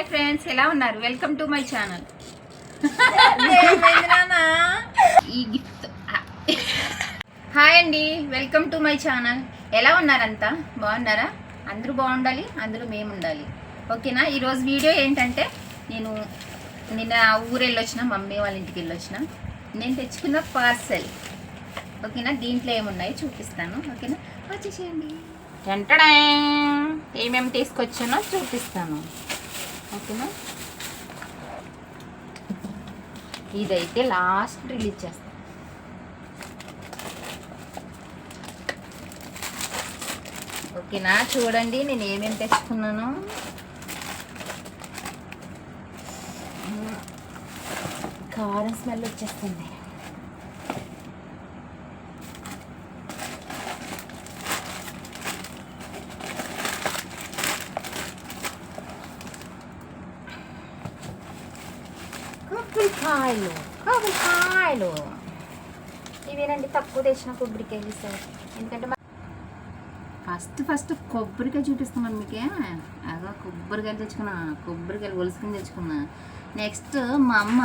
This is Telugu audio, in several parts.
హాయ్ ఫ్రెండ్స్ ఎలా ఉన్నారు? Welcome to my channel. ఈ గిఫ్ట్ హాయ్ అండి వెల్కమ్ టు మై ఛానల్. ఎలా ఉన్నారంతా? బాగున్నారా? అందరూ బాగుండాలి అందరూ మేము ఉండాలి ఓకేనా? ఈరోజు వీడియో ఏంటంటే నేను నిన్న ఊరు వెళ్ళొచ్చిన మమ్మీ వాళ్ళ ఇంటికి వెళ్ళొచ్చిన. నేను తెచ్చుకున్న పార్సెల్. ఓకేనా? దీంట్లో ఏమున్నాయి చూపిస్తాను. ఓకేనా? వచ్చేసేయండి. వెంటనే ఏమేమి తీసుకొచ్చానో చూపిస్తాను. ఓకేనా ఇదైతే లాస్ట్ రిలీజ్ చేస్తాను ఓకేనా? చూడండి నేను ఏమేమి తెచ్చుకున్నాను. కారం స్మెల్ వచ్చేస్తుంది. కొబ్బరికాయలు కొబ్బరికాయలు ఇవేనండి తక్కువ తెచ్చిన కొబ్బరికాయలు సార్ ఎందుకంటే ఫస్ట్ ఫస్ట్ కొబ్బరికాయ చూపిస్తున్నాను మీకే. అదో కొబ్బరికాయలు తెచ్చుకున్నా కొబ్బరికాయలు ఒలుసుకుని తెచ్చుకున్నా. నెక్స్ట్ మా అమ్మ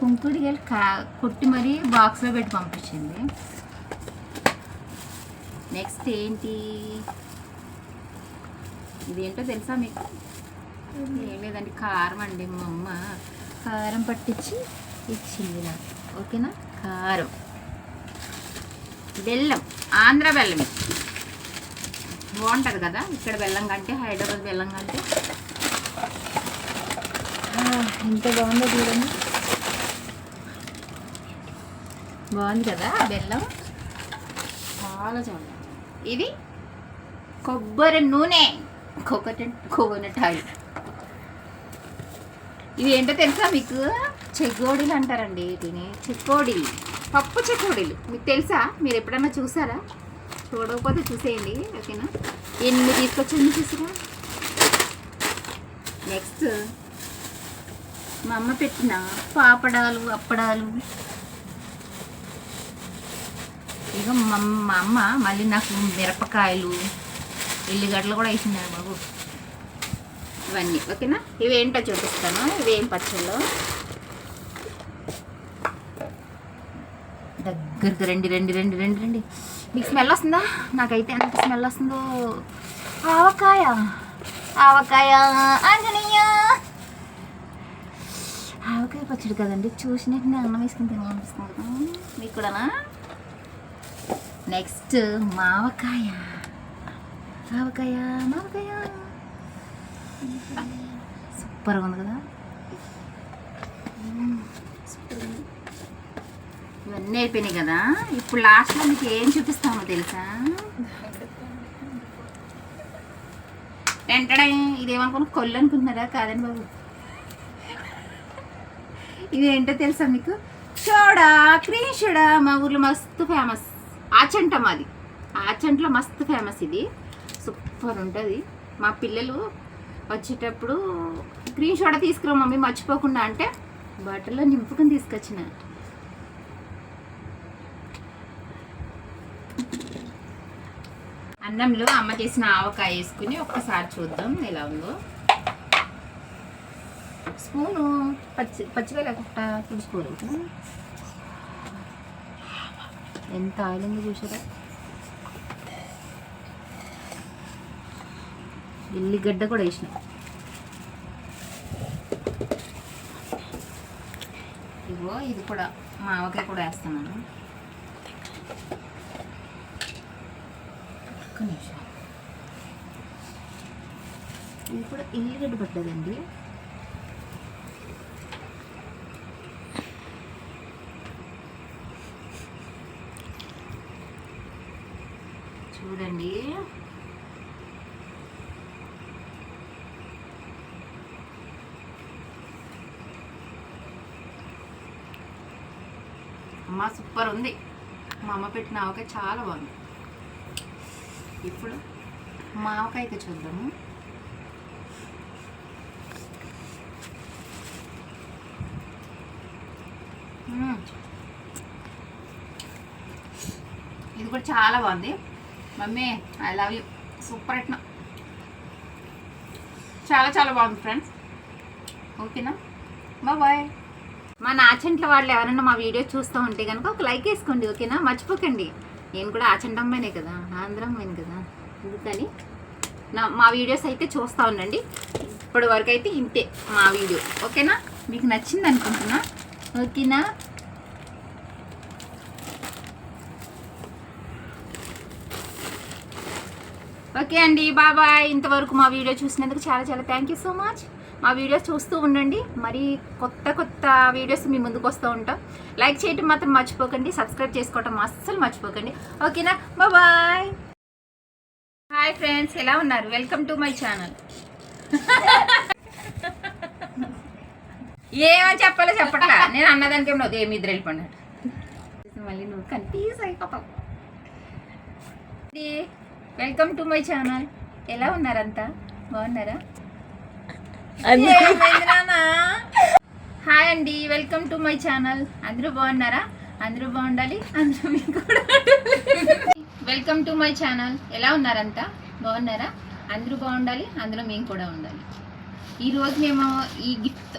కుంకుడికాయలు కా కొట్టి మరీ బాక్స్లో పెట్టి పంపించింది. నెక్స్ట్ ఏంటి? ఇదేంటో తెలుసా మీకు? ఏం లేదండి కారం అండి మా అమ్మ. కారం పట్టించి ఇచ్చింది నాకు ఓకేనా? కారం. బెల్లం ఆంధ్ర బెల్లం బాగుంటుంది కదా? ఇక్కడ బెల్లం కంటే హైదరాబాద్ బెల్లం కంటే. ఇంత ఎంత బాగుందో చూడండి. బాగుంది కదా బెల్లం? చాలా చాలా ఇది కొబ్బరి నూనె. Coconut coconut oil. ఇవి ఏంటో తెలుసా మీకు? చెగోడీలు అంటారండి వీటిని చెకోడీలు పప్పు చెకోడీలు మీకు తెలుసా? మీరు ఎప్పుడన్నా చూసారా? చూడకపోతే చూసేయండి ఓకేనా? ఎన్ని తీసుకొచ్చింది చూసారా నెక్స్ట్. మా అమ్మ పెట్టిన పాపడాలు అప్పడాలు. ఇక మా మా అమ్మ మళ్ళీ నాకు మిరపకాయలు ఎల్లిగడ్డలు కూడా వేసింది బాబు. ఇవన్నీ ఓకేనా? ఇవి ఏంటో చూపిస్తాను. ఇవేం పచ్చళ్ళు? దగ్గరికి రండి రండి రండి రండి రండి. మీకు స్మెల్ వస్తుందా? నాకైతే ఎంత స్మెల్ వస్తుందో. ఆవకాయ. ఆవకాయ ఆంజనేయ. ఆవకాయ పచ్చడి కదండి చూసినట్టు నేను అన్నం వేసుకుని తినాలనిపిస్తుంది. కదా మీకు కూడానా? నెక్స్ట్ మావకాయ. ఆవకాయ మావకాయ. సూపర్గా ఉంది కదా? ఇవన్నీ అయిపోయినాయి కదా? ఇప్పుడు లాస్ట్లో మీకు ఏం చూపిస్తామో తెలుసా? వెంటనే ఇదేమనుకున్న కొల్లు అనుకుంటున్నారా? కాదండి బాబు. ఇది ఏంటో తెలుసా మీకు? చోడా క్రీమ్ మా ఊర్లో మస్తు ఫేమస్ ఆచంట మాది. ఆచంట్లో మస్తు ఫేమస్ ఇది. సూపర్ ఉంటుంది. మా పిల్లలు వచ్చేటప్పుడు గ్రీన్ సోడా తీసుకురా మమ్మీ మర్చిపోకుండా అంటే బాటిల్లో నింపుకొని తీసుకొచ్చిన. అన్నంలో అమ్మ చేసిన ఆవకాయ వేసుకుని ఒక్కసారి చూద్దాం ఎలా ఉందో. స్పూను పచ్చి పచ్చిగా లేకుండా తుడుచుకోలేదు ఎంత ఆయిల్ ఉందో చూసారా? ఎల్లిగడ్డ కూడా వేసిన. ఇగో ఇది కూడా మావకాయ కూడా వేస్తున్నాను ఒక్క నిమిషం. ఇది కూడా ఎల్లిగడ్డ పడ్డదండి. చూడండి. అమ్మ సూపర్ ఉంది. మా అమ్మ పెట్టిన ఆవకాయ చాలా బాగుంది. ఇప్పుడు మావకాయకి చూద్దాము. ఇది కూడా చాలా బాగుంది. Mummy I love you super Etna చాలా చాలా బాగుంది ఫ్రెండ్స్ ఓకేనా? బాయ్ మా నాచంట్ల వాళ్ళు ఎవరైనా మా వీడియో చూస్తూ ఉంటే కనుక ఒక లైక్ వేసుకోండి ఓకేనా? మర్చిపోకండి. నేను కూడా ఆచంట కదా ఆంధ్ర కదా. అందుకని నా మా వీడియోస్ అయితే చూస్తూ ఉండండి. ఇప్పటి వరకు అయితే ఇంతే మా వీడియో ఓకేనా? మీకు నచ్చింది అనుకుంటున్నా ఓకేనా? ఓకే అండి బాబాయ్ ఇంతవరకు మా వీడియో చూసినందుకు చాలా చాలా థ్యాంక్ యూ సో మచ్. మా వీడియోస్ చూస్తూ ఉండండి. మరి కొత్త కొత్త వీడియోస్ మీ ముందుకు వస్తూ ఉంటాం. లైక్ చేయటం మాత్రం మర్చిపోకండి. సబ్స్క్రైబ్ చేసుకోవటం అస్సలు మర్చిపోకండి. ఓకేనా? బాయ్. హాయ్ ఫ్రెండ్స్ ఎలా ఉన్నారు? Welcome to my channel. ఏమని చెప్పాలో చెప్పట్లా. నేను అన్నదానికి ఏమో ఏమి ఇద్దరు వెళ్ళిపోయినట్టు మళ్ళీ నువ్వు కన్ఫ్యూజ్ అయిపోతావు. Welcome to my channel. ఎలా ఉన్నారంతా బాగున్నారా? హాయ్ అండి వెల్కమ్ టు మై ఛానల్. అందరూ బాగున్నారా? అందరూ బాగుండాలి అందరూ మీకు కూడా వెల్కమ్ టు మై ఛానల్. ఎలా ఉన్నారంతా? బాగున్నారా? అందరూ బాగుండాలి అందులో మేము కూడా ఉండాలి. ఈరోజు మేము ఈ గిఫ్ట్